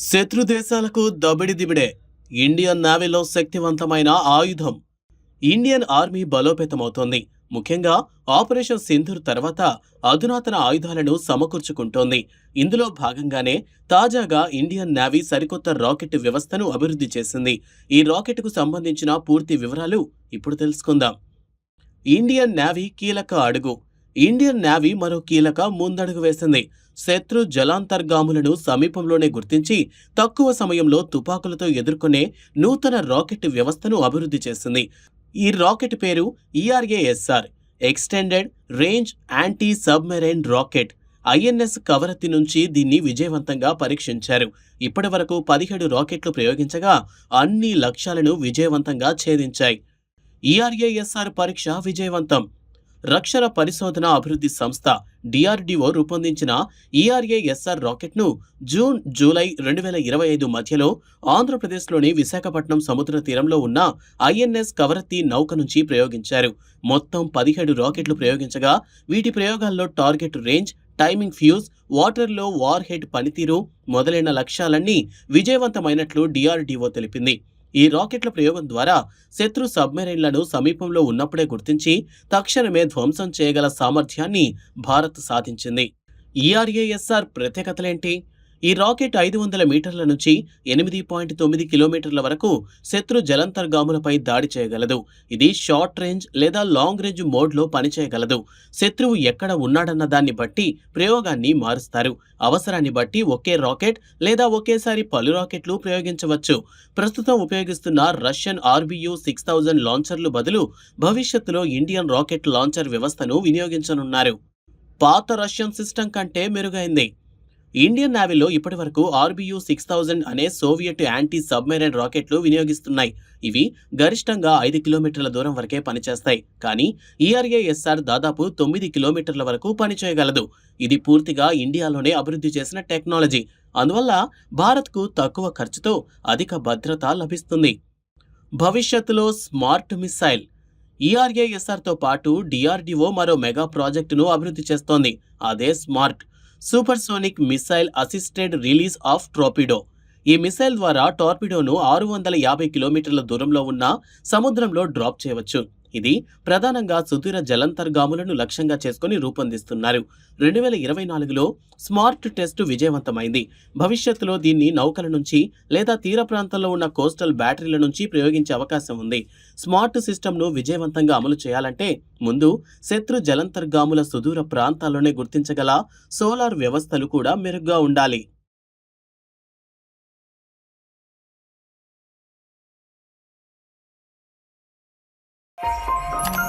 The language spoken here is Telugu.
శత్రు దేశాలకు దబిడి దిబిడే ఇండియన్ నావీలో శక్తివంతమైన ఆయుధం. ఇండియన్ ఆర్మీ బలోపేతమవుతోంది. ముఖ్యంగా ఆపరేషన్ సింధూర్ తర్వాత అధునాతన ఆయుధాలను సమకూర్చుకుంటోంది. ఇందులో భాగంగానే తాజాగా ఇండియన్ నావీ సరికొత్త రాకెట్ వ్యవస్థను అభివృద్ధి చేసింది. ఈ రాకెట్కు సంబంధించిన పూర్తి వివరాలు ఇప్పుడు తెలుసుకుందాం. ఇండియన్ నావీ కీలక అడుగు. ఇండియన్ నావీ మరో కీలక ముందడుగు వేసింది. శత్రు జలాంతర్గాములను సమీపంలోనే గుర్తించి తక్కువ సమయంలో తుపాకులతో ఎదుర్కొనే నూతన రాకెట్ వ్యవస్థను అభివృద్ధి చేసింది. ఈ రాకెట్ పేరు ERASR extended range anti submarine rocket INS Kavaratti నుంచి దీన్ని విజయవంతంగా పరీక్షించారు. ఇప్పటి వరకు పదిహేడు రాకెట్లు ప్రయోగించగా అన్ని లక్ష్యాలను విజయవంతంగా ఛేదించాయి. ఈఆర్ఏఎస్ఆర్ పరీక్ష విజయవంతం. రక్షణ పరిశోధన అభివృద్ధి సంస్థ డిఆర్డిఓ రూపొందించిన ఈఆర్ఏఎస్ఆర్ రాకెట్ను జూన్ జూలై రెండు వేల ఇరవై ఐదు మధ్యలో ఆంధ్రప్రదేశ్లోని విశాఖపట్నం సముద్ర తీరంలో ఉన్న ఐఎన్ఎస్ కవరత్తి నౌక నుంచి ప్రయోగించారు. మొత్తం పదిహేడు రాకెట్లు ప్రయోగించగా వీటి ప్రయోగాల్లో టార్గెట్ రేంజ్ టైమింగ్ ఫ్యూజ్ వాటర్లో వార్ హెడ్ పనితీరు మొదలైన లక్ష్యాలన్నీ విజయవంతమైనట్లు డిఆర్డిఓ తెలిపింది. ఈ రాకెట్ల ప్రయోగం ద్వారా శత్రు సబ్మెరైన్లను సమీపంలో ఉన్నప్పుడే గుర్తించి తక్షణమే ధ్వంసం చేయగల సామర్థ్యాన్ని భారత్ సాధించింది. ఈఆర్ఏఎస్ఆర్ ప్రత్యేకతలేంటి? ఈ రాకెట్ ఐదు వందల మీటర్ల నుంచి ఎనిమిది పాయింట్ తొమ్మిది కిలోమీటర్ల వరకు శత్రు జలంతర్గాములపై దాడి చేయగలదు. ఇది షార్ట్ రేంజ్ లేదా లాంగ్ రేంజ్ మోడ్లో పనిచేయగలదు. శత్రువు ఎక్కడ ఉన్నాడన్న దాన్ని బట్టి ప్రయోగాన్ని మారుస్తారు. అవసరాన్ని బట్టి ఒకే రాకెట్ లేదా ఒకేసారి పలు రాకెట్లు ప్రయోగించవచ్చు. ప్రస్తుతం ఉపయోగిస్తున్న రష్యన్ ఆర్బియు సిక్స్ థౌజండ్ లాంచర్లు బదులు భవిష్యత్తులో ఇండియన్ రాకెట్ లాంచర్ వ్యవస్థను వినియోగించనున్నారు. పాత రష్యన్ సిస్టమ్ కంటే మెరుగైంది. ఇండియన్ నావీలో ఇప్పటివరకు ఆర్బియు సిక్స్ థౌజండ్ అనే సోవియట్ యాంటీ సబ్మెరైన్ రాకెట్లు వినియోగిస్తున్నాయి. ఇవి గరిష్టంగా ఐదు కిలోమీటర్ల దూరం వరకే పనిచేస్తాయి. కానీ ఈఆర్ఏఎస్ఆర్ దాదాపు తొమ్మిది కిలోమీటర్ల వరకు పనిచేయగలదు. ఇది పూర్తిగా ఇండియాలోనే అభివృద్ధి చేసిన టెక్నాలజీ. అందువల్ల భారత్కు తక్కువ ఖర్చుతో అధిక భద్రత లభిస్తుంది. భవిష్యత్తులో స్మార్ట్ మిసైల్ ఈఆర్ఏఎస్ఆర్తో పాటు డిఆర్డిఓ మరో మెగా ప్రాజెక్టును అభివృద్ధి చేస్తోంది. అదే SMART. Supersonic missile assisted release of torpedo ఈ మిసైల్ ద్వారా టార్పిడోను ఆరు వందల యాభై కిలోమీటర్ల దూరంలో ఉన్న సముద్రంలో డ్రాప్ చేయవచ్చు. ఇది ప్రధానంగా సుదూర జలంతర్గాములను లక్ష్యంగా చేసుకుని రూపొందిస్తున్నారు. రెండు వేల ఇరవై నాలుగులో స్మార్ట్ టెస్ట్ విజయవంతమైంది. భవిష్యత్తులో దీన్ని నౌకల నుంచి లేదా తీర ప్రాంతంలో ఉన్న కోస్టల్ బ్యాటరీల నుంచి ప్రయోగించే అవకాశం ఉంది. స్మార్ట్ సిస్టమ్ను విజయవంతంగా అమలు చేయాలంటే ముందు శత్రు జలంతర్గాముల సుదూర ప్రాంతాల్లోనే గుర్తించగల సోలార్ వ్యవస్థలు కూడా మెరుగ్గా ఉండాలి. Música